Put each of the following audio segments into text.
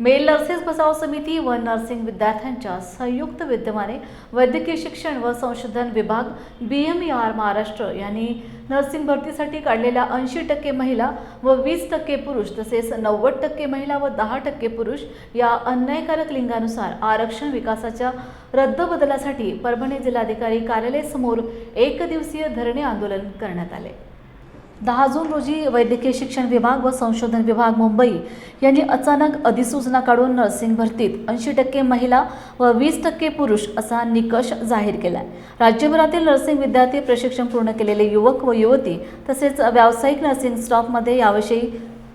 Mail nurses बचाव समिती व नर्सिंग विद्यार्थ्यांच्या संयुक्त विद्यमाने वैद्यकीय शिक्षण व संशोधन विभाग B M E R Maharashtra यांनी नर्सिंग भरतीसाठी काढलेल्या ऐंशी टक्के महिला व वीस टक्के पुरुष तसेच नव्वद टक्के महिला व दहा टक्के पुरुष या अन्यायकारक लिंगानुसार आरक्षण विकासाच्या रद्दबदलासाठी परभणी जिल्हाधिकारी कार्यालयासमोर एक दिवसीय धरणे आंदोलन करण्यात आले. दहा जून रोजी वैद्यकीय शिक्षण विभाग व संशोधन विभाग मुंबई यांनी अचानक अधिसूचना काढून नर्सिंग भरतीत ऐंशी टक्के महिला व वीस टक्के पुरुष असा निकष जाहीर केला आहे राज्यभरातील नर्सिंग विद्यार्थी प्रशिक्षण पूर्ण केलेले युवक व युवती तसेच व्यावसायिक नर्सिंग स्टाफमध्ये याविषयी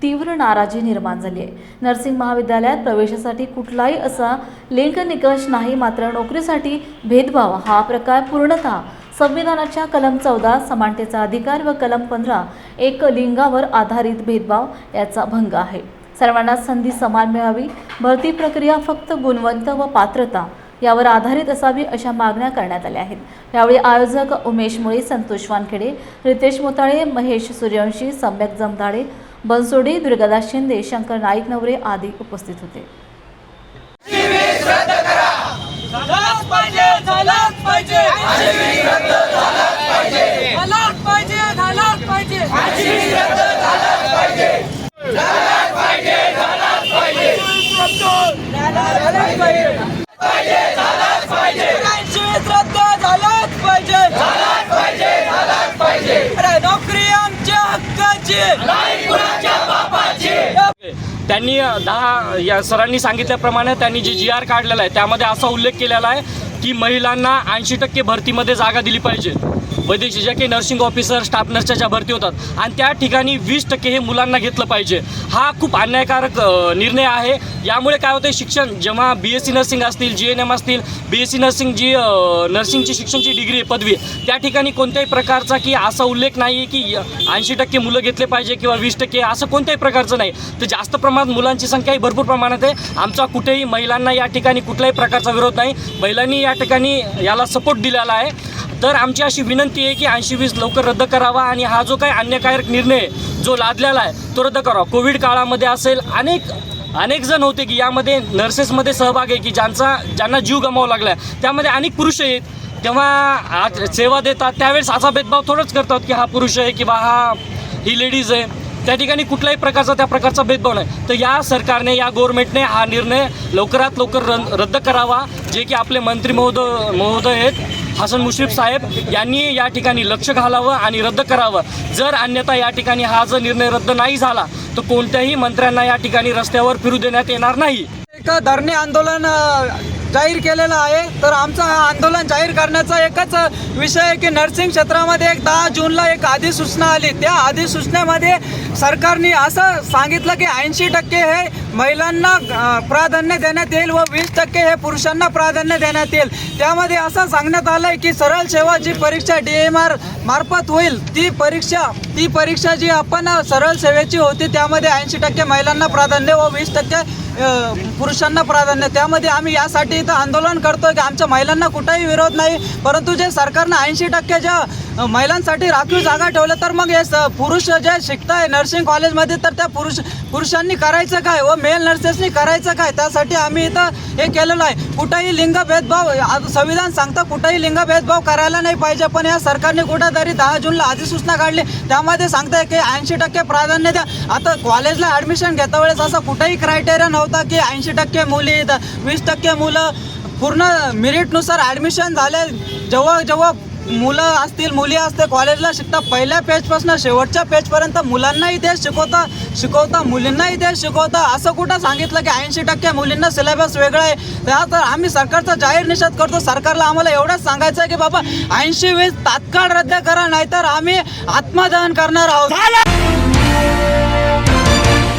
तीव्र नाराजी निर्माण झाली आहे. नर्सिंग महाविद्यालयात प्रवेशासाठी कुठलाही असा लिंग निकष नाही मात्र नोकरीसाठी भेदभाव हा प्रकार पूर्णतः संविधानाच्या कलम चौदा समानतेचा अधिकार व कलम पंधरा एक लिंगावर आधारित भेदभाव याचा भंग आहे. सर्वांना संधी समान मिळावी भरती प्रक्रिया फक्त गुणवंत व पात्रता यावर आधारित असावी अशा मागण्या करण्यात आल्या आहेत. यावेळी आयोजक उमेश मुळे संतोष वानखेडे रितेश मोताळे महेश सूर्यवंशी सम्यक जमदाडे बनसोडे दुर्गादास शिंदे शंकर नाईक नवरे आदी उपस्थित होते. झालाच पाहिजे. झालाच पाहिजे झालाच पाहिजे. झालाच पाहिजे झालाच पाहिजे. शिक्षण नोकरी आमच्या हक्काची. त्यांनी दहा या सरांनी सांगितल्याप्रमाणे त्यांनी जे जी आर काढलेला आहे त्यामध्ये असा उल्लेख केलेला आहे की महिलांना ऐंशी टक्के भरतीमध्ये जागा दिली पाहिजे. वैद्यकीय ज्या काही नर्सिंग ऑफिसर स्टाफ नर्सच्या ज्या भरती होतात. आणि त्या ठिकाणी वीस टक्के हे मुलांना घेतलं पाहिजे. हा खूप अन्यायकारक निर्णय आहे. यामुळे काय होतं शिक्षण जेव्हा बी एस सी नर्सिंग असतील जी एन एम असतील B S C nursing G नर्सिंगची शिक्षणची डिग्री आहे पदवी त्या ठिकाणी कोणत्याही प्रकारचा की असा उल्लेख नाही आहे की ऐंशी टक्के मुलं घेतले पाहिजे किंवा वीस टक्के असं कोणत्याही प्रकारचं नाही. तर जास्त प्रमाणात मुलांची संख्या ही भरपूर प्रमाणात आहे. आमचा कुठेही महिलांना या ठिकाणी कुठल्याही प्रकारचा विरोध नाही. महिलांनी या ठिकाणी याला सपोर्ट दिलेला आहे. तर आमची अशी विनंती आहे की ऐंशी वीस लवकर रद्द करावा आणि हा जो काही अन्यकारक निर्णय जो लादलेला आहे तो रद्द करावा. कोविड काळामध्ये असेल अनेक अनेक जण होते की यामध्ये नर्सेसमध्ये सहभाग आहे की ज्यांचा ज्यांना जीव गमावा लागला आहे त्यामध्ये अनेक पुरुष आहेत. तेव्हा आज सेवा देतात त्यावेळेस असा भेदभाव थोडंच करतात की हा पुरुष आहे किंवा हा ही लेडीज आहे. त्या ठिकाणी कुठल्याही प्रकारचा त्या प्रकारचा भेदभाव नाही. तर या सरकारने या गव्हर्नमेंटने हा निर्णय लवकरात लवकर रद्द करावा. जे की आपले मंत्री महोदय महोदय आहेत हसन मुश्रीफ साहेब यांनी या ठिकाणी लक्ष घालावं आणि रद्द करावं. जर अन्यथा या ठिकाणी हा जर निर्णय रद्द नाही झाला तर कोणत्याही मंत्र्यांना या ठिकाणी रस्त्यावर फिरू देण्यात येणार नाही. एक धरणे आंदोलन जाहीर केलेला आहे. तर आमचं हा आंदोलन जाहीर करण्याचा एकच विषय आहे की नर्सिंग क्षेत्रामध्ये एक दहा जूनला एक अधिसूचना आली. त्या अधिसूचनेमध्ये सरकारने असं सांगितलं की ऐंशी टक्के हे महिलांना प्राधान्य देण्यात येईल व वीस टक्के हे पुरुषांना प्राधान्य देण्यात येईल. त्यामध्ये असं सांगण्यात आलंय की सरळ सेवा जी परीक्षा डी एम आर मार्फत होईल ती परीक्षा ती परीक्षा जी आपण सरळ सेवेची होती त्यामध्ये ऐंशी टक्के महिलांना प्राधान्य व वीस टक्के पुरुषांना प्राधान्य त्यामध्ये आम्ही यासाठी इथं आंदोलन करतोय की आमच्या महिलांना कुठेही विरोध नाही परंतु जे सरकारनं ऐंशी टक्के ज्या महिलांसाठी राखीव जागा ठेवल्या तर मग हे स- पुरुष जे शिकताय नर्सिंग कॉलेजमध्ये तर त्या पुरुष पुरुषांनी करायचं काय? व मेल नर्सेसनी करायचं काय? त्यासाठी आम्ही इथं हे केलेलं आहे. कुठंही लिंग भेदभाव संविधान सांगतं कुठंही लिंग भेदभाव करायला नाही पाहिजे. पण या सरकारने कुठेतरी दहा जूनला अधिसूचना काढली. त्यामध्ये सांगतंय की ऐंशी टक्के प्राधान्य द्या. आता कॉलेजला ॲडमिशन घेता वेळेस असा कुठंही क्रायटेरिया नव्हता की ऐंशी टक्के मुली वीस टक्के मुलं पूर्ण मिरिटनुसार ॲडमिशन झाले. जेव्हा जेव्हा मुलं असतील मुली असते कॉलेजला शिकता पहिल्या पेजपासून शेवटच्या पेजपर्यंत मुलांना इतिहास शिकवता शिकवता मुलींना इतिहास शिकवता. असं कुठं सांगितलं की ऐंशी टक्के मुलींना सिलेबस वेगळा आहे? त्या तर आम्ही सरकारचा जाहीर निषेध करतो. सरकारला आम्हाला एवढंच सांगायचं आहे की बाबा ऐंशी वीज तात्काळ रद्द करा नाहीतर आम्ही आत्मदहन करणार आहोत.